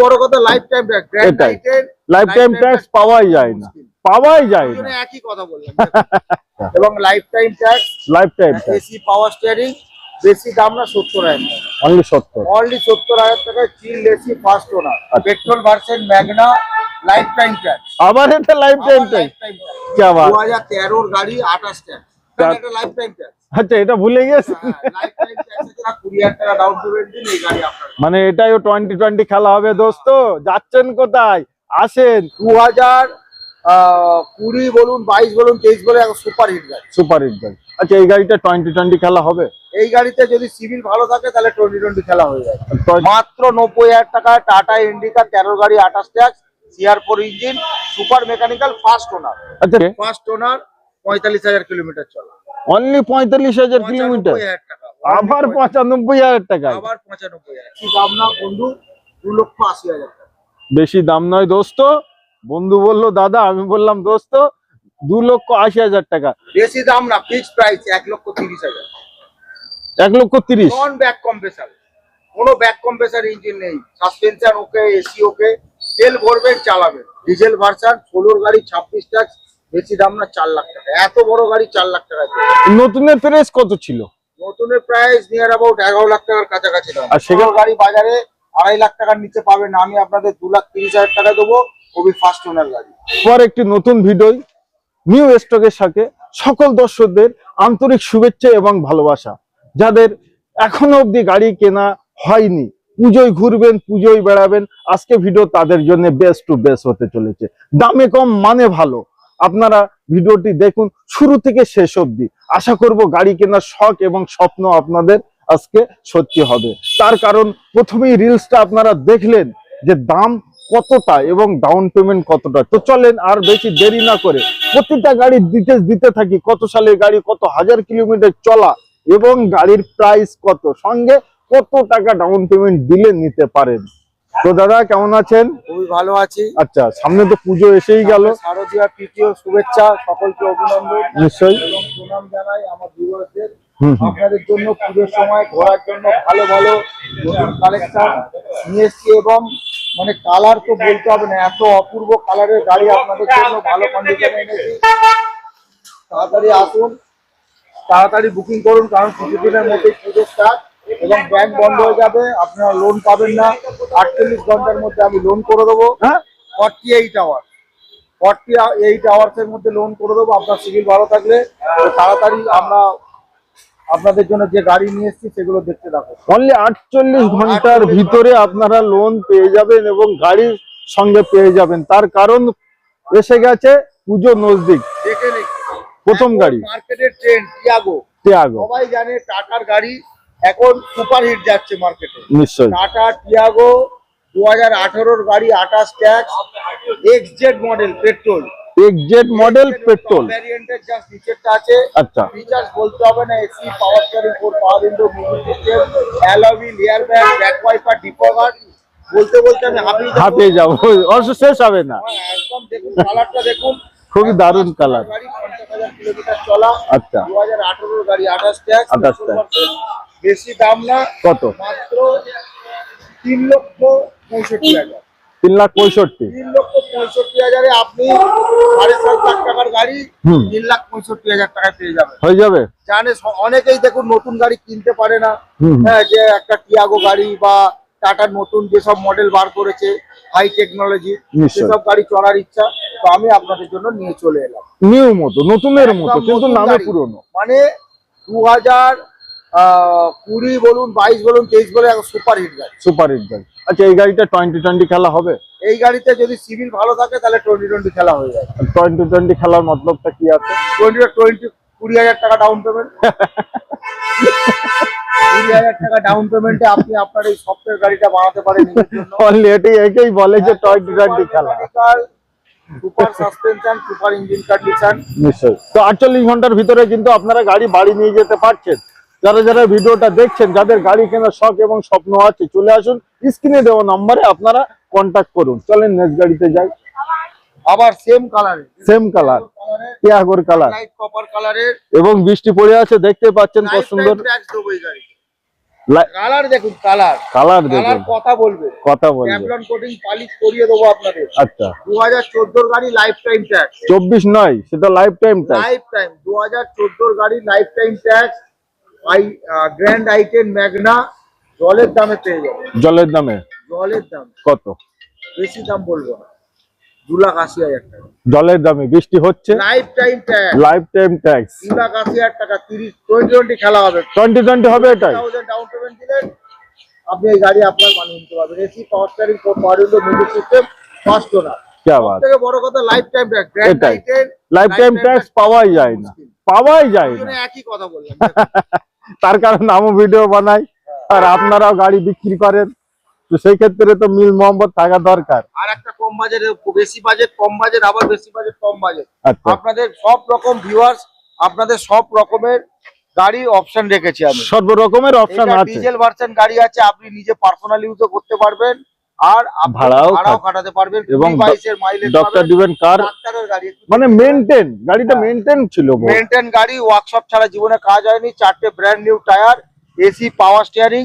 বড় কথা life time life time tax পাওয়াই যায় না। পাওয়াই যায় না। একই কথা বললাম। এবং lifetime tax lifetime AC power steering বেশি দাম না সত্তর হাজার অনলি সত্তর। অনলি সত্তর হাজার টাকায় chill AC first owner petrol version Magna lifetime tax আবার এটা লাইফ টাইম ট্যাক্স কি আবার 2013 এর গাড়ি 28 ট্যাক্স আচ্ছা এটা ভুলে গেছি আপনার মানে এটাই টোয়েন্টি টোয়েন্টি খেলা হবে দোস্ত। যাচ্ছেন কোথায়? আসেন। দু হাজার কুড়ি বলুন বাইশ বলুন তেইশ বলুন এখন সুপার হিট গাড়ি। সুপার হিট গাড়ি। আচ্ছা এই গাড়িটা টোয়েন্টি টোয়েন্টি খেলা হবে? এই গাড়িতে যদি সিভিল ভালো থাকে তাহলে টোয়েন্টি টোয়েন্টি খেলা হয়ে যায় মাত্র নব্বই হাজার টাকায় টাটা ইন্ডিকা তেরো গাড়ি আঠাশ tax CR four engine super mechanical first owner আচ্ছা ফার্স্ট ওনার পঁয়তাল্লিশ হাজার কিলোমিটার চলা। অনলি পঁয়তাল্লিশ হাজার কিলোমিটার আবার পঁচানব্বই হাজার টাকায় আবার পঁচানব্বই হাজার দাম না বন্ধু দু লক্ষ আশি হাজার টাকা। বেশি দাম নয় দোস্ত। বন্ধু বলল দাদা আমি বললাম দোস্ত দু লক্ষ আশি হাজার টাকা। বেশি দাম না ফিক্সড প্রাইস এক লক্ষ তিরিশ হাজার। এক লক্ষ তিরিশ। নন ব্যাক কম্প্রেসার কোনো ব্যাক কম্প্রেসার ইঞ্জিন নেই। Suspension okay AC okay. তেল ভরবেন চালাবেন। ডিজেল ভার্সন ষোলোর গাড়ি ছাব্বিশ ট্যাক্স বেশি দাম না চার লাখ টাকা। এত বড় গাড়ি চার লাখ টাকা নতুনের প্রাইস কত ছিল? নতুনের প্রাইস নিয়ার অ্যাবাউট এগারো লাখ টাকার কাছাকাছি দাম। আর সেগুলো গাড়ি বাজারে আড়াই লাখ টাকার নিচে পাবেন। আমি আপনাদের দু লাখ তিরিশ হাজার টাকা দেবো। খুবই ফার্স্ট ওনার গাড়ি। পর একটি নতুন ভিডিও নিউ স্টকের সাথে সকল দর্শকদের আন্তরিক শুভেচ্ছা এবং ভালোবাসা। যাদের এখনও অবধি গাড়ি কেনা হয়নি পুজোয় ঘুরবেন পুজোয় বেড়াবেন আজকে ভিডিও তাদের জন্য বেস্ট টু বেস্ট হতে চলেছে। দামে কম মানে ভালো। আপনারা ভিডিওটি দেখুন, শুরু থেকে শেষ অবধি। আশা করব গাড়ি কেনার শখ এবং স্বপ্ন আপনাদের আজকে সত্যি হবে। তার কারণ, প্রথমেই রিলসটা আপনারা দেখলেন যে দাম কতটা এবং ডাউন পেমেন্ট কতটা। তো চলেন আর বেশি দেরি না করে প্রতিটা গাড়ির ডিটেলস দিতে থাকি, কত সালের গাড়ি, কত হাজার কিলোমিটার চলা এবং গাড়ির প্রাইস কত। সঙ্গে কত টাকা ডাউন পেমেন্ট দিলে নিতে পারেন। তো দাদা কেমন আছেন? খুবই ভালো আছি। আচ্ছা সামনে তো পুজো এসেই গেল। শারদীয়া তৃতীয় শুভেচ্ছা সকলকে অভিনন্দন। নিশ্চয়ই। প্রণাম জানাই আমার হুম আপনাদের জন্য পুজোর সময় ঘোরার জন্য ভালো ভালো নতুন কালেকশন নিয়ে এসছি এবং মানে কালার তো বলতে হবে না এত অপূর্ব কালারের গাড়ি আপনাদের জন্য ভালো কন্ডিশনে এনেছি। তাড়াতাড়ি আসুন তাড়াতাড়ি বুকিং করুন কারণ কিছুদিনের মধ্যেই পুজো স্টার্ট এবং ব্যাংক বন্ধ হয়ে যাবে আপনারা লোন পাবেন না। আটচল্লিশ ঘণ্টার মধ্যে আমি লোন করে দেবো। হ্যাঁ? Forty eight hour forty eight আওয়ার্সের মধ্যে লোন করে দেবো। আপনার সিভিল ভালো থাকলে তাড়াতাড়ি আমরা আপনাদের জন্য যে গাড়ি নিয়ে এসেছি সেগুলো দেখতে থাকো। অনলি আটচল্লিশ ঘণ্টার ভিতরে আপনারা লোন পেয়ে যাবেন এবং গাড়ির সঙ্গে পেয়ে যাবেন। তার কারণ এসে গেছে পুজো নজদিক। প্রথম গাড়ি। মার্কেটের ট্রেন্ড টিয়াগো টিয়াগো সবাই জানে টাটার গাড়ি এখন সুপার হিট যাচ্ছে মার্কেটে। নিশ্চয়ই। টাটা টিয়াগো দু হাজার আঠারোর গাড়ি আঠাশ tax X Z model petrol. XZ model petrol. ভ্যারিয়েন্টের just নিচেরটা আছে। আচ্ছা। ফিচার্স বলতে হবে না AC power steering four power window music system alloy air bag back wiper ডিপোগার্ড বলতে বলতে আমি হাঁপিয়ে যাব। হাতে যাব। অবশ্য শেষ হবে না। হ্যাঁ, একদম দেখুন কালারটা দেখুন। খুবই দারুণ কালার গাড়ি কিলোমিটার চলা। আচ্ছা। গাড়ি আঠাশ ট্যাক্স 28 tax। বেশি দাম না কত? মাত্র তিন লক্ষ পঁয়ষট্টি হাজার। তিন লাখ পঁয়ষট্টি। তিন লক্ষ পঁয়ষট্টি হাজারে আপনি সাড়ে সাত লাখ টাকার গাড়ি তিন লাখ পঁয়ষট্টি হাজার টাকায় পেয়ে যাবেন। হয়ে যাবে? জানে অনেকেই দেখুন নতুন গাড়ি কিনতে পারে না। হ্যাঁ যে একটা টিয়াগো গাড়ি বা টাটার নতুন যেসব মডেল বার করেছে হাই টেকনোলজি সেসব গাড়ি চড়ার ইচ্ছা তো আমি আপনাদের জন্য নিয়ে চলে এলাম। নিউ মতো নতুনের মতো কিন্তু নামে। পুরনো। মানে দু হাজার কুড়ি বলুন বাইশ বলুন তেইশ বলুন এখন সুপার হিট গাড়ি। সুপার হিট গাড়ি। আচ্ছা এই গাড়িটা টোয়েন্টি টোয়েন্টি খেলা হবে? এই গাড়িতে যদি সিভিল ভালো থাকে তাহলে টোয়েন্টি টোয়েন্টি খেলা হয়ে যায় টোয়েন্টি টোয়েন্টি খেলার মতলবটা কি আছে? টোয়েন্টি টোয়েন্টি কুড়ি হাজার টাকা ডাউন পেমেন্ট কুড়ি হাজার টাকা ডাউন পেমেন্টে আপনি আপনার এই সফটওয়্যার গাড়িটা বানাতে পারেন একেই বলে যে টোয়েন্টি টোয়েন্টি খেলা। Super suspension super engine condition নিশ্চয়ই। তো আটচল্লিশ ঘণ্টার ভিতরে কিন্তু আপনারা গাড়ি বাড়ি নিয়ে যেতে পারছেন। যারা যারা ভিডিওটা দেখছেন যাদের গাড়ি কেনার শখ এবং স্বপ্ন আছে চলে আসুন। স্ক্রিনে দেওয়া নম্বরে আপনারা কন্ট্যাক্ট করুন। চলেন নেক্সট গাড়িতে যাই। আবার সেম কালারের সেম কালার টিয়াগোর কালার লাইট কপার কালারের এবং বৃষ্টি পড়ে আছে দেখতে পাচ্ছেন কত সুন্দর। কালার দেখুন কালার কালার কালার দেখুন কথা বলবে। কথা ট্যাবলন কোটিং পালিশ করিয়ে দেবো আপনাদের। আচ্ছা। দু হাজার চোদ্দোর গাড়ি লাইফ টাইম ট্যাক্স চব্বিশ নয় সেটা life time tax life time দু হাজার চোদ্দোর গাড়ি lifetime tax i grand i ten Magna জলের দামে পেয়ে যাবে। জলের দামে? জলের দাম। কত? বেশি দাম বলব না। দু লাখ আশি হাজার টাকা। জলের দামে। বৃষ্টি হচ্ছে? Life time tax life time tax দু লাখ আশি হাজার টাকা। তিরিশ টোয়েন্টি টোয়েন্টি খেলা হবে। টোয়েন্টি টোয়েন্টি হবে এটাই? ডাউন পেমেন্ট দিলেন। আপনি এই গাড়ি আপনার বানিয়ে নিতে পারবেন। AC power steering power window music system first owner থেকে বড় কথা life time tax life time tax পাওয়াই যায় না। পাওয়াই যায় না। একই কথা বললাম। তার কারণে আমি ভিডিও বানাই আর আপনারাও গাড়ি বিক্রি করেন। তো সেই ক্ষেত্রে তো মিল মোহাম্মদ থাকা দরকার। আর একটা কম বাজেট বেশি বাজেট কম বাজেট আবার বেশি বাজেট কম বাজেট আচ্ছা। আপনাদের সব রকম ভিউয়ার্স আপনাদের সব রকমের গাড়ি অপশন রেখেছি আমি। সর্বরকমের অপশন আছে। ডিজেল ভার্সন গাড়ি আছে আপনি নিজে পার্সোনালি ইউজও করতে পারবেন। আর ভাড়াও কাটাতে পারবেন এবং ডক্টর ডিভেন কার? মানে মেনটেন গাড়িটা হ্যাঁ। মেনটেন ছিল গো। মেনটেন গাড়ি ওয়ার্কশপ ছাড়া জীবনে কাজ হয়নি চারটে brand new tyre AC power steering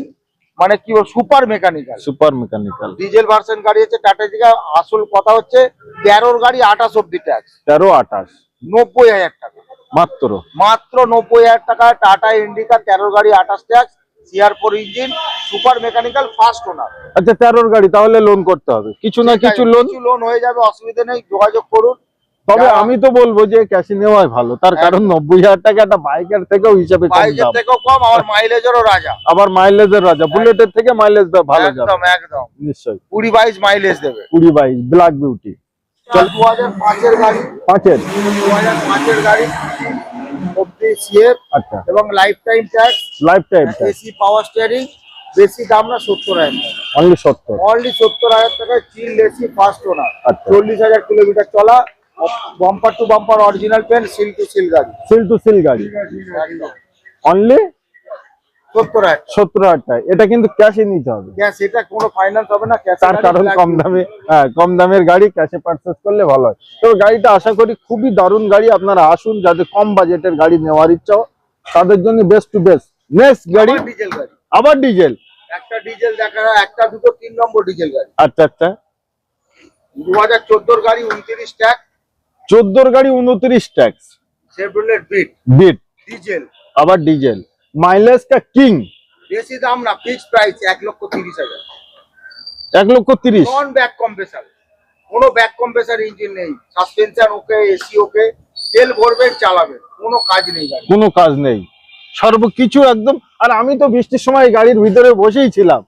মানে কি super mechanical super mechanical diesel version গাড়ি আছে টাটা জিগা আসল কথা হচ্ছে তেরোর গাড়ি আঠাশ অব্দি ট্যাক্স তেরো আঠাশ। নব্বই হাজার টাকা। মাত্র। মাত্র নব্বই হাজার টাকা টাটা ইন্ডিকা তেরোর গাড়ি আঠাশ tax CR four engine super mechanical first owner আচ্ছা তেরোর গাড়ি তাহলে লোন করতে হবে। কিছু না কিছু লোন কিছু লোন হয়ে যাবে অসুবিধা নেই যোগাযোগ করুন। তবে যারা- আমি তো বলব যে ক্যাশে নেওয়াই ভালো তার কারণ নব্বই হাজার টাকা একটা বাইকের থেকেও হিসাবে কম বাইকের দাম। থেকেও কম আমার মাইলেজেরও রাজা। আবার মাইলেজের রাজা বুলেটের থেকে মাইলেজ ভালো যাবে। একদম একদম। নিশ্চয়ই। কুড়ি বাইশ মাইলেজ দেবে। কুড়ি বাইশ ব্ল্যাক বিউটি দু হাজার পাঁচের গাড়ি। পাঁচের। দু হাজার পাঁচের গাড়ি। সিএফ আচ্ছা। এবং lifetime tax lifetime AC power steering বেশি দাম না সত্তর হাজার টাকা। অনলি সত্তর। অনলি সত্তর হাজার টাকায় চিল এসি ফার্স্ট ওনার। চল্লিশ হাজার কিলোমিটার চলা bumper to bumper original paint seal to seal গাড়ি। সিল টু সিল গাড়ি। অনলি সত্তর হাজার টাকা এটা কিন্তু ক্যাশে নিতে হবে। এটা কোনো ফাইন্যান্স হবে না তার কারণ কম দামে হ্যাঁ কম দামের গাড়ি ক্যাশে পারচেস করলে ভালো হয়। তো গাড়িটা আশা করি খুবই দারুণ গাড়ি আপনারা আসুন যাদের কম বাজেটের গাড়ি নেওয়ার ইচ্ছা তাদের জন্য বেস্ট টু বেস্ট নেক্সট গাড়ি ডিজেল গাড়ি। আবার ডিজেল একটা ডিজেল দেখা একটা দুটো তিন নম্বর ডিজেল গাড়ি। আচ্ছা আচ্ছা। দু হাজার চোদ্দোর গাড়ি উনত্রিশ ট্যাক চোদ্দোর গাড়ি উনত্রিশ ট্যাক্স। বিট বিট ডিজেল আবার ডিজেল মাইলেজটা কিং বেশি দাম না ফিক্সড প্রাইস এক লক্ষ তিরিশ হাজার। এক লক্ষ তিরিশ। নন ব্যাক কম্প্রেসার কোনো ব্যাক কম্প্রেসার ইঞ্জিন নেই। সাসপেনশন ওকে এসি ওকে তেল ভরবেন চালাবেন। কোনো কাজ নেই কোনো কাজ নেই। সর্বকিছু একদম আর আমি তো বৃষ্টির সময় গাড়ির ভিতরে বসেই ছিলাম।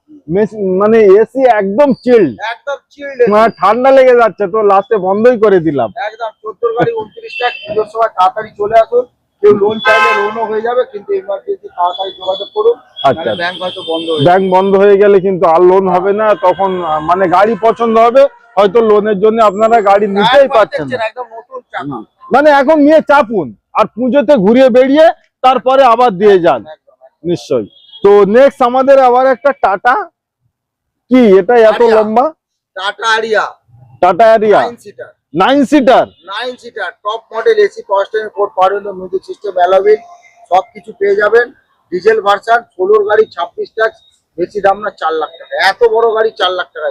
মানে এসি একদম চিল্ড একদম চিল্ড মানে ঠান্ডা লেগে যাচ্ছে তো লাস্টে বন্ধই করে দিলাম। একদম চোদ্দোর গাড়ি উনত্রিশ টাকা পুজোর সময় তাড়াতাড়ি চলে আসুন। কেউ লোন চাইলে লোনও হয়ে যাবে কিন্তু এমার্জেন্সি তাড়াতাড়ি যোগাযোগ করুন আচ্ছা। ব্যাংক হয়তো বন্ধ হয়ে ব্যাংক বন্ধ হয়ে গেলে কিন্তু আর লোন হবে না তখন মানে গাড়ি পছন্দ হবে হয়তো লোনের জন্য আপনারা গাড়ি নিতেই পারছেন মানে এখন নিয়ে চাপুন আর পুজোতে ঘুরিয়ে বেরিয়ে তারপরে আবার দিয়ে যান নিশ্চয়ই। তো নেক্সট আমাদের আবার একটা টাটা কি? এটা এত লম্বা? Tata Aria. Tata Aria nine seater nine seater top model AC station four power music system alloy wheel সব কিছু পেয়ে যাবেন। ডিজেল ভার্সন ষোলোর গাড়ি ছাব্বিশ ট্যাক্স বেশি দাম না চার লাখ টাকা। এত বড় গাড়ি চার লাখ টাকা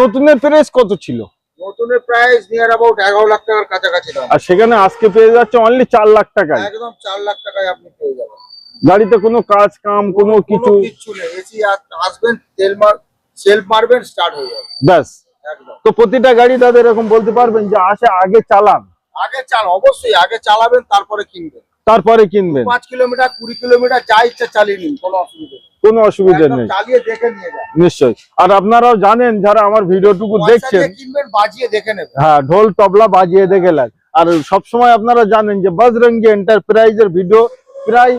নতুনের প্রাইস কত ছিল? নতুনের প্রাইস নিয়ার অ্যাবাউট এগারো লাখ টাকার কাছাকাছি দাম। আর সেখানে আজকে পেয়ে যাচ্ছে অনলি চার লাখ টাকায়। একদম চার লাখ টাকায় আপনি পেয়ে যাবেন। গাড়িতে কোনো কাজ কাম কোনো কিছু? কিচ্ছু নেই। এসি আসবেন তেল মার সেলফ মারবেন স্টার্ট হয়ে যাবে। ব্যাস। তো প্রতিটা গাড়ি তাদের এরকম বলতে পারবেন যে আসে আগে চালান। আগে চাল অবশ্যই আগে চালাবেন তারপরে কিনবেন। তারপরে কিনবেন। পাঁচ কিলোমিটার কুড়ি কিলোমিটার যা ইচ্ছা চালিয়ে নিন কোনো অসুবিধা কোনো অসুবিধা নেই। চালিয়ে দেখে নিয়ে যান। নিশ্চয়ই। আর আপনারাও জানেন যারা আমার ভিডিওটুকু দেখছেন কিনবেন বাজিয়ে দেখে নেবেন। হ্যাঁ ঢোল তবলা বাজিয়ে দেখে লাগ। আর সবসময় আপনারা জানেন যে বজরঙ্গি এন্টারপ্রাইজের ভিডিও প্রায়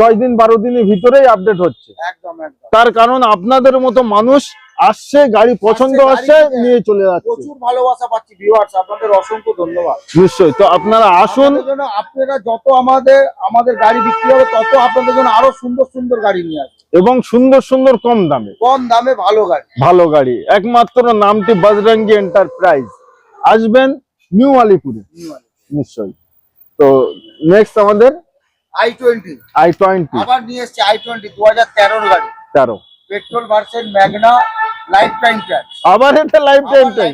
দশ দিন বারো দিনের ভিতরেই আপডেট হচ্ছে। একদম। তার কারণ আপনাদের মতো মানুষ আসছে গাড়ি পছন্দ আসছে নিয়ে চলে যাচ্ছে। প্রচুর ভালোবাসা পাচ্ছি ভিউয়ার্স আপনাদের অসংখ্য ধন্যবাদ। নিশ্চয়ই তো আপনারা আসুন। আপনারা যত আমাদের আমাদের গাড়ি বিক্রি হবে তত আপনাদের জন্য আরও সুন্দর সুন্দর গাড়ি নিয়ে আসবে। এবং সুন্দর সুন্দর কম দামে। কম দামে ভালো গাড়ি। ভালো গাড়ি একমাত্র নামটি বজরঙ্গি এন্টারপ্রাইজ আসবেন নিউ আলিপুরে। নিশ্চয়ই। তো নেক্সট আমাদের আই টোয়েন্টি আই টোয়েন্টি আবার নিয়ে এসছে আই টোয়েন্টি দু হাজার তেরোর গাড়ি। তেরো। Petrol version Magna life time tax আবার এটা লাইফ টাইম টাইম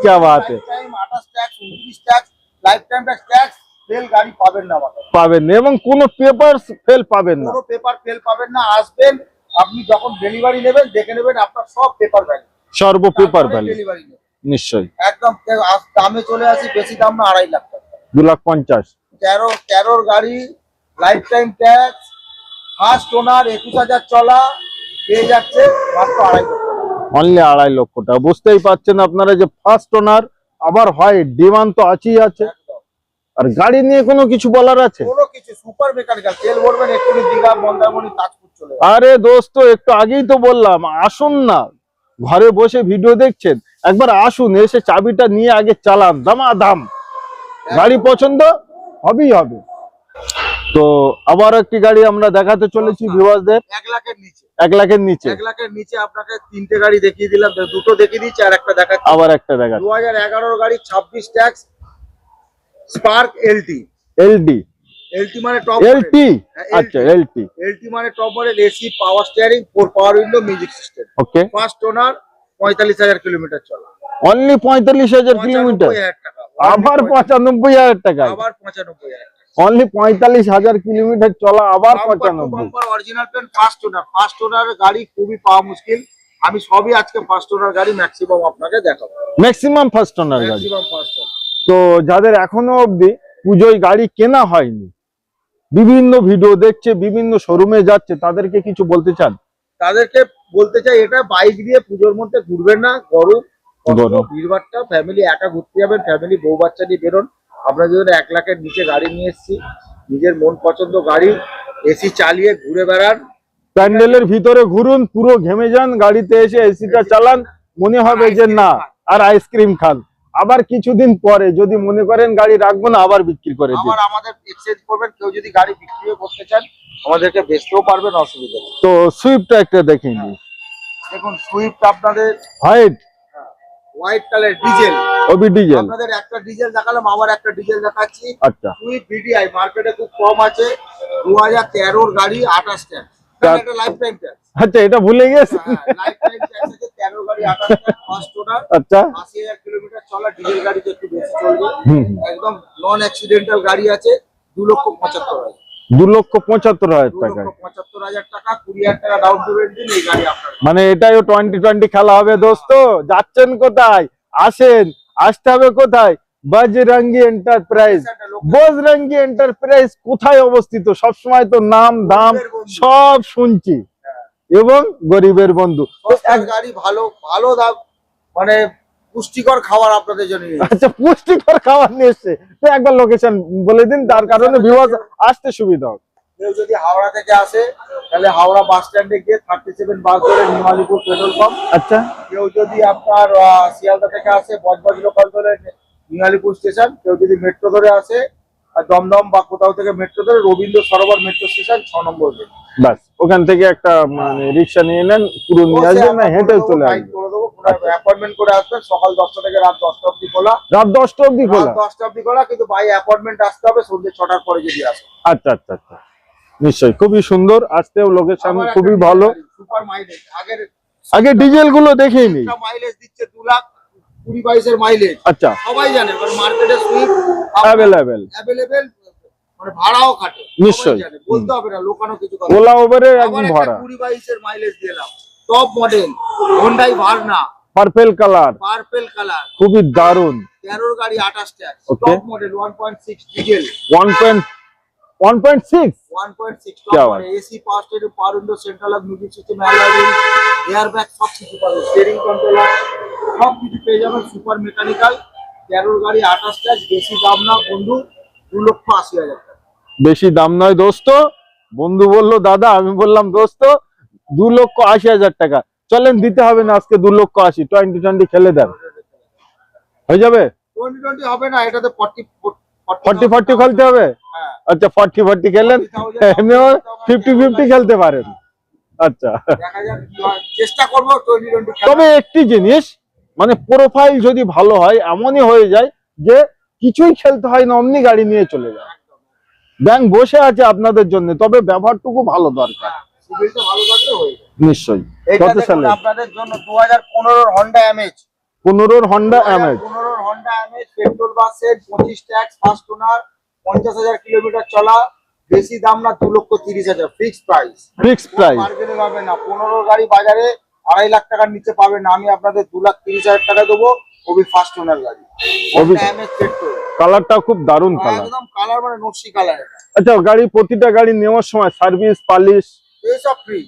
क्या बात है। টাইম আঠাশ ট্যাক্স উনত্রিশ tax life time tax tax fail গাড়ি পাবেন না আমাদের পাবেন না এবং কোনো পেপার ফেল পাবেন না কোনো পেপার ফেল পাবেন না আসবেন আপনি যখন ডেলিভারি নেবেন দেখে নেবেন আপনার সব পেপার ভ্যালু সর্ব পেপার ভ্যালু ডেলিভারি নেবেন নিশ্চয়ই একদম তে- আস- দামে চলে আসি বেশি দাম না আড়াই লাখ টাকা দু লাখ পঞ্চাশ তেরো তেরোর গাড়ি life time tax first owner একুশ হাজার চলা পেয়ে যাচ্ছে মাত্র আড়াই লক্ষ টাকা। অনলি আড়াই লক্ষ টাকা। বুঝতেই পারছেন আপনারা যে ফার্স্ট ওনার আবার হয় ডিমান্ড তো আছেই আছে। আর গাড়ি নিয়ে কোনো কিছু বলার আছে। আরে দোস্ত একটু আগেই তো বললাম আসুন না। ঘরে বসে ভিডিও দেখছেন একবার আসুন এসে চাবিটা নিয়ে আগে চালান দামা দাম গাড়ি পছন্দ হবেই হবে। তো আবার একটি গাড়ি আমরা দেখাতে চলেছি ভিউয়ারদের এক লাখের নিচে। এক লাখের নিচে। এক লাখের নিচে আপনাকে তিনটে গাড়ি দেখিয়ে দিলাম দুটো দেখিয়ে দিচ্ছি আর একটা দেখাচ্ছি। আবার একটা দেখা দু হাজার এগারোর গাড়ি ছাব্বিশ tax Spark LT. LD LT মানে টপ এলটি? হ্যাঁ, আচ্ছা এলটি। এলটি। মানে top model AC power steering four power window music system. Okay. First owner পঁয়তাল্লিশ হাজার কিলোমিটার চলা। অনলি পঁয়তাল্লিশ হাজার কিলোমিটার? টাকা। আবার পঁচানব্বই হাজার টাকা। আবার পঁচানব্বই হাজার টাকা। অনলি পঁয়তাল্লিশ হাজার কিলোমিটার চলা আবার পঁচানব্বই। Original paint first owner first owner গাড়ি খুবই পাওয়া মুশকিল। আমি সবই আজকে ফার্স্ট ওনার গাড়ি ম্যাক্সিমাম আপনাকে দেখাবো। ম্যাক্সিমাম ফার্স্ট ওনার গাড়ি। তো যাদের এখনও অবধি পুজোয় গাড়ি কেনা হয়নি বিভিন্ন ভিডিও দেখছে বিভিন্ন শোরুমে যাচ্ছে তাদেরকে কিছু বলতে চান? তাদেরকে বলতে চাই এটা বাইক দিয়ে পুজোর মধ্যে ঘুরবেন না গরম গরম। ফ্যামিলি একা ঘুরতে যাবেন ফ্যামিলি বউ বাচ্চা নিয়ে বেরোন। আমরা যেখানে এক লাখের নিচে গাড়ি নিয়ে এসেছি নিজের মন পছন্দ গাড়ি এসি চালিয়ে ঘুরে বেড়ান। প্যান্ডেলের ভিতরে ঘুরুন পুরো ঘেমে যান গাড়িতে এসে এসিটা চালান মনে হবে যে না আর আইসক্রিম খান। আবার কিছুদিন পরে যদি মনে করেন গাড়ি রাখব না আবার বিক্রি করে দিন। আবার আমাদের এক্সচেঞ্জ করবেন কেউ যদি গাড়ি বিক্রিও করতে চান আমাদেরকে বেচতেও পারবেন অসুবিধা তো সুইফট একটা দেখে নি দেখুন সুইফট আপনাদের white white colour diesel OB diesel আপনাদের একটা ডিজেল দেখালাম আবার একটা ডিজেল দেখাচ্ছি। আচ্ছা। সুইফট ভিডিআই মার্কেটে খুব কম আছে। দু হাজার তেরোর গাড়ি আঠাশ ট্যাক্স। তার- একটা লাইফ টাইম ট্যাক্স আচ্ছা এটা ভুলে গেছে। লাইফ টাইম ট্যাক্স আছে তেরো গাড়ি আঠাশ ট্যাক্স ফার্স্ট ওনার আচ্ছা। আশি হাজার কিলোমিটার চলা ডিজেল গাড়িতে একটু বেশি চলবে। একদম নন অ্যাক্সিডেন্টাল গাড়ি আছে দু লক্ষ পঁচাত্তর হাজার। দু লক্ষ পঁচাত্তর হাজার টাকায়। মানে এটাইও টোয়েন্টি টোয়েন্টি খেলা হবে দোস্ত। যাচ্ছেন কোথায়? আসেন আসতে হবে কোথায়? বজরঙ্গি এন্টারপ্রাইজ বজরঙ্গি এন্টারপ্রাইজ কোথায় অবস্থিত? সবসময় তো নাম দাম সব শুনছি। এবং গরিবের বন্ধু। গাড়ি ভালো ভালো দাম মানে পুষ্টিকর খাবার আপনাদের জন্য আচ্ছা পুষ্টিকর খাবার নিয়ে এসছে। তো একবার লোকেশন বলে দিন তার কারণে ভিউয়ার্স আসতে সুবিধা হবে। কেউ যদি হাওড়া থেকে আসে তাহলে হাওড়া বাস স্ট্যান্ডে গিয়ে থার্টি সেভেন বাস ধরে নিমালিপুর পেট্রোল পাম্প আচ্ছা। কেউ যদি আপনার শিয়ালদা থেকে আসে বজবজ লোকাল ধরে নিমালিপুর স্টেশন কেউ যদি মেট্রো ধরে আসে দমদম বা কোথাও থেকে মেট্রো ধরে রবীন্দ্র সরোবর মেট্রো স্টেশন ছ নম্বর গেট। বাস ওখান থেকে একটা মানে রিক্সা নিয়ে নেন পুরো নিয়ে আসবেন না হেঁটেও করে চলে আসবেন। অ্যাপয়েন্টমেন্ট করে আসবেন সকাল দশটা থেকে রাত দশটা অব্দি খোলা। রাত দশটা অব্দি খোলা? দশটা অব্দি খোলা কিন্তু বাই অ্যাপয়েন্টমেন্ট আসতে হবে সন্ধ্যে ছটার পরে যদি আসে। আচ্ছা আচ্ছা আচ্ছা। নিশ্চয়ই খুবই সুন্দর আসতেও লোকেশন খুবই ভালো। সুপার মাইলেজ আগের আগে ডিজেলগুলো দেখেই নি। মাইলেজ দিচ্ছে দু লাখ কুড়ি বাইশের মাইলেজ আচ্ছা। সবাই জানে কারণ মার্কেটে সুইফট অ্যাভেলেবেল অ্যাভেলেবেল মানে ভাড়াও খাটে। সবাই নিশ্চয়ই। জানে, বলতে হবে না লোকানো কিছু কথা। ওলা ওভারে আবার একদম একটা ভরা কুড়ি বাইশের মাইলেজ দিলাম top model Hyundai Verna purple colour purple colour খুবই দারুণ তেরোর গাড়ি আঠাশ tax. Okay. Top model one point six diesel one Point one point six one point six क्या টপ बात। Model AC power steering power window central lock music system alarming air bag সব কিছু পাবেন স্টিয়ারিং কন্ট্রোলার সব কিছু পেয়ে যাবেন super mechanical তেরোর গাড়ি আঠাশ ট্যাক্স বেশি দাম না বন্ধু দু লক্ষ আশি হাজার টাকা বেশি দাম নয় দোস্ত বন্ধু বললো দাদা আমি বললাম দোস্ত দু লক্ষ আশি হাজার টাকা চলেন দিতে হবে না আজকে দু লক্ষ আশি টোয়েন্টি টোয়েন্টি খেলে দেন হয়ে যাবে টোয়েন্টি টোয়েন্টি হবে না এটাতে ফর্টি ফর্টি ফর্টি খেলতে হবে? হ্যাঁ। আচ্ছা ফর্টি ফর্টি খেলেন? এমনিও ফিফটি ফিফটি খেলতে পারেন। আচ্ছা। চেষ্টা করব তবে একটি জিনিস মানে প্রোফাইল যদি ভালো হয় এমনই হয়ে যায় যে কিছুই খেলতে হয় না অমনি গাড়ি নিয়ে চলে যায়। ব্যাংক বসে আছে আপনাদের জন্য তবে ব্যবহারটুকু ভালো দরকার। হয়ে নিশ্চয়ই। আপনাদের জন্য দু হাজার পনেরোর হন্ডা এমএচ পনেরোর হন্ডা এমএচ পনেরোর হন্ডা পেট্রোল বাসের পঁচিশ ট্যাক্স ফার্স্ট ওনার পঞ্চাশ হাজার কিলোমিটার চলা বেশি দাম না দু লক্ষ তিরিশ হাজার ফিক্সড প্রাইস ফিক্সড প্রাইস মার্কেটে পাবেন না। পনেরো গাড়ি বাজারে আড়াই লাখ টাকার নিচে পাবেন না। আমি আপনাদের দু লাখ তিরিশ হাজার টাকা দেবো ওবি ফার্স্ট ওনার গাড়ি। ওবি- পেট্রোল কালারটা খুব দারুণ কালার একদম কালার মানে নকশি কালার আচ্ছা গাড়ি প্রতিটা গাড়ি নেওয়ার সময় সার্ভিস পালিশ এইসব ফ্রি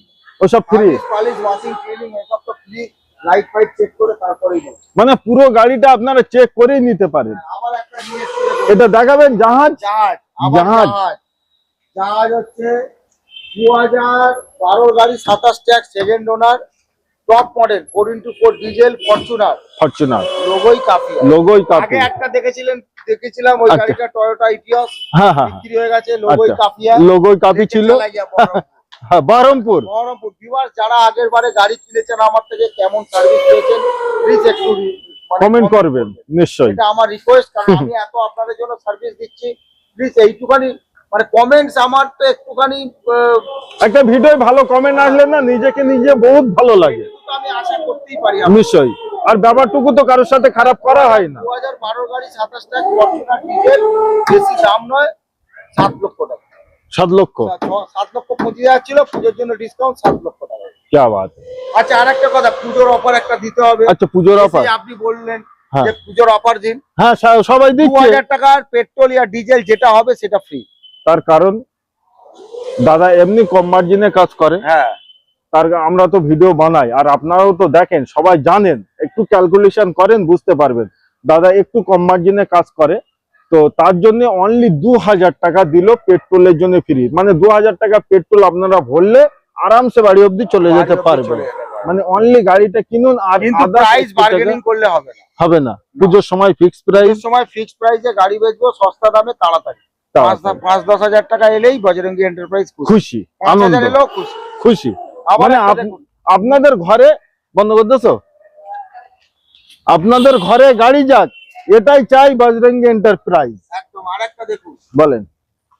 ওসব ফ্রি পালিশ ওয়াশিং ক্লিনিং এসব তো ফ্রি লাইট ফাইট চেক করে তারপরেই মানে পুরো গাড়িটা আপনারা চেক করেই নিতে পারেন। আবার একটা এটা দেখাবেন জাহাজ? জাহাজ জাহাজ। হচ্ছে দু হাজার বারো গাড়ি সাতাশ tax second owner top model four into four diesel Fortuner Fortuner লোগোই কাফি। লোগোই আগে একটা দেখেছিলেন দেখেছিলাম ওই আচ্ছা। গাড়িটা টয়োটা ইটিওস হ্যাঁ হ্যাঁ বিক্রি হয়ে গেছে লোগোই আচ্ছা। কাফিয়া লোগোই কাপি ছিল। হ্যাঁ বহরমপুর। বহরমপুর। বিবার যারা আগের বারে গাড়ি কিনেছেন আমার থেকে কেমন সার্ভিস পেয়েছেন প্লিজ একটু মানে কমেন্ট করবেন নিশ্চয়ই। এটা আমার রিকোয়েস্ট কারণ আমি এত আপনাদের জন্য সার্ভিস দিচ্ছি। প্লিজ এইটুখানি মানে কমেন্টস আমার তো একটুখানি একটা ভিডিও ভালো কমেন্ট আসলে না নিজেকে নিজে বহুত ভালো লাগে। আমি আশা করতেই পারি নিশ্চয়ই। আর ব্যাপারটুকু তো কারোর সাথে খারাপ করা হয় না। দু হাজার বারো গাড়ি সাতাশ টাকা ডিজেল বেশি দাম নয় সাত লক্ষ টাকা। সাত লক্ষ। আচ্ছা, সাত লক্ষ পঁচিশ হাজার ছিল পুজোর জন্য ডিসকাউন্ট সাত লক্ষ টাকা। কি বাত। আচ্ছা আর একটা কথা পুজোর অফার একটা দিতে হবে। আচ্ছা পুজোর অফার আপনি বললেন হ্যাঁ। যে পুজোর অফার দিন। হ্যাঁ সবাই দিচ্ছে। 2000 টাকার পেট্রোল আর ডিজেল যেটা হবে সেটা ফ্রি তার কারণ দাদা এমনি কম মার্জিনে কাজ করে। হ্যাঁ। তার আমরা তো ভিডিও বানাই। আর আপনারাও তো দেখেন সবাই জানেন। একটু ক্যালকুলেশন করেন বুঝতে পারবেন। দাদা একটু কম মার্জিনে কাজ করে। তো তার জন্য অনলি দু হাজার টাকা দিল পেট্রোলের জন্য ফ্রি মানে দু হাজার টাকা পেট্রোল আপনারা ভরলে আরামসে বাড়ি অব্দি চলে যেতে পারবেন। মানে অনলি গাড়িটা কিনুন আর প্রাইস বার্গেনিং করলে হবে না। হবে না। পুজোর সময় ফিক্স প্রাইস সময় ফিক্সড প্রাইসে গাড়ি বেচবো সস্তা দামে তাড়াতাড়ি। পাঁচ দশ হাজার টাকা এলেই বজরঙ্গি এন্টারপ্রাইজ খুশি। খুশি আনন্দ। খুশি। খুশি। মানে আপনাদের ঘরে বন্ধ করতেছো আপনাদের ঘরে গাড়ি যাক এটাই চাই বজরঙ্গি এন্টারপ্রাইজ একদম আর একটা দেখুন বলেন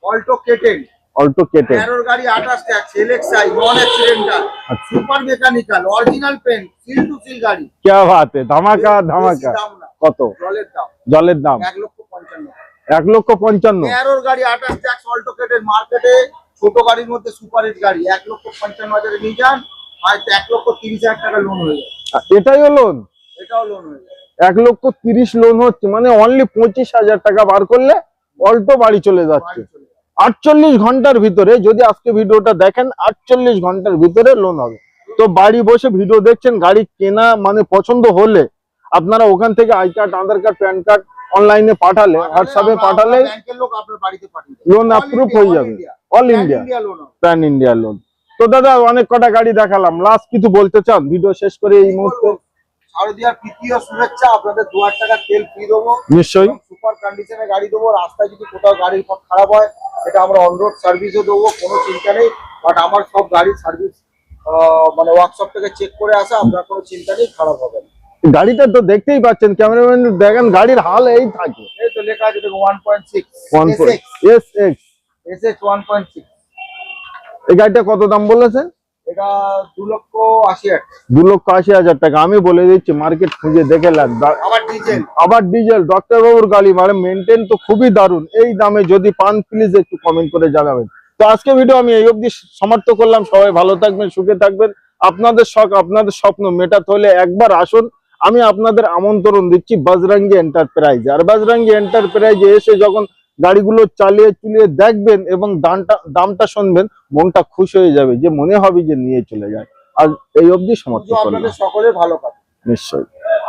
অল্টো কেটেন অল্টো কেটে তেরোর গাড়ি আঠাশ ট্যাক্স এলএক্সআই নন অ্যাক্সিডেন্টাল আচ্ছা। Super mechanical original paint seal to seal গাড়ি क्या बात है ধামাকা বেশি ধামাকা দাম না কত জলের দাম জলের দাম এক লক্ষ পঞ্চান্ন এক লক্ষ পঞ্চান্ন তেরোর গাড়ি আঠাশ ট্যাক্স অল্টো কেটেন মার্কেটে ছোট গাড়ির মধ্যে সুপার হিট গাড়ি এক লক্ষ পঞ্চান্ন হাজারে নিয়ে যান আর এক লক্ষ তিরিশ হাজার টাকা লোন হয়ে যায় এটাই লোন এটাও লোন হয়ে যায় এক লক্ষ তিরিশ লোন হচ্ছে মানে অনলি পঁচিশ হাজার টাকা বার করলে অল্টো বাড়ি চলে যাচ্ছে। আটচল্লিশ ঘণ্টার ভিতরে যদি আজকে ভিডিওটা দেখেন আটচল্লিশ ঘণ্টার ভিতরে লোন হবে। তো বাড়ি বসে ভিডিও দেখছেন গাড়ি কেনা মানে পছন্দ হলে আপনারা ওখান থেকে I card Aadhaar card PAN card অনলাইনে পাঠালে হোয়াটসঅ্যাপে আমরা- পাঠালে। লোন অ্যাপ্রুভ হয়ে যাবে। All India. PAN India loan তো দাদা অনেক কটা গাড়ি দেখালাম। লাস্ট কিছু বলতে চান? ভিডিও শেষ করে এই মুহূর্তে? শারদীয়ার প্রীতীয় শুভেচ্ছা আপনাদের দু হাজার টাকা তেল ফ্রি দেবো। নিশ্চয়ই। সুপার কন্ডিশনে গাড়ি দেবো। রাস্তায় যদি কোথাও গাড়ির পথ খারাপ হয় সেটা আমরা অনরোড সার্ভিসও দেবো কোনো চিন্তা নেই। বাট আমার সব গাড়ির সার্ভিস মানে ওয়ার্কশপ থেকে চেক করে আসা আপনার কোনো চিন্তা নেই খারাপ হবে না। গাড়িটা তো দেখতেই পাচ্ছেন ক্যামেরাম্যান দেখেন গাড়ির হাল এই থাকে। এই তো লেখা আছে দেখুন one point six one S X S X one point six এই গাড়িটা কত দাম বলেছেন? এটা দু লক্ষ আশি হাজার দু লক্ষ আশি হাজার টাকা। আমি বলে দিচ্ছি মার্কেট খুঁজে দেখে আবার ডিজেল আবার ডিজেল ডক্টর বাবুর গাড়ি মানে মেনটেন তো খুবই দারুণ। এই দামে যদি পান প্লিজ একটু কমেন্ট করে জানাবেন। তো আজকে ভিডিও আমি এই অবধি সমাপ্ত করলাম। সবাই ভালো থাকবেন সুখে থাকবেন। আপনাদের শখ আপনাদের স্বপ্ন মেটাতে হলে একবার আসুন। আমি আপনাদের আমন্ত্রণ দিচ্ছি বজরঙ্গি এন্টারপ্রাইজ আর বজরঙ্গি এন্টারপ্রাইজে এসে যখন গাড়িগুলো চালিয়ে চুলিয়ে দেখবেন এবং দামটা দামটা শুনবেন মনটা খুশ হয়ে যাবে যে মনে হবে যে নিয়ে চলে যায়। আর এই অবধি সমাপ্ত সকলে ভালো কাজ। নিশ্চয়ই।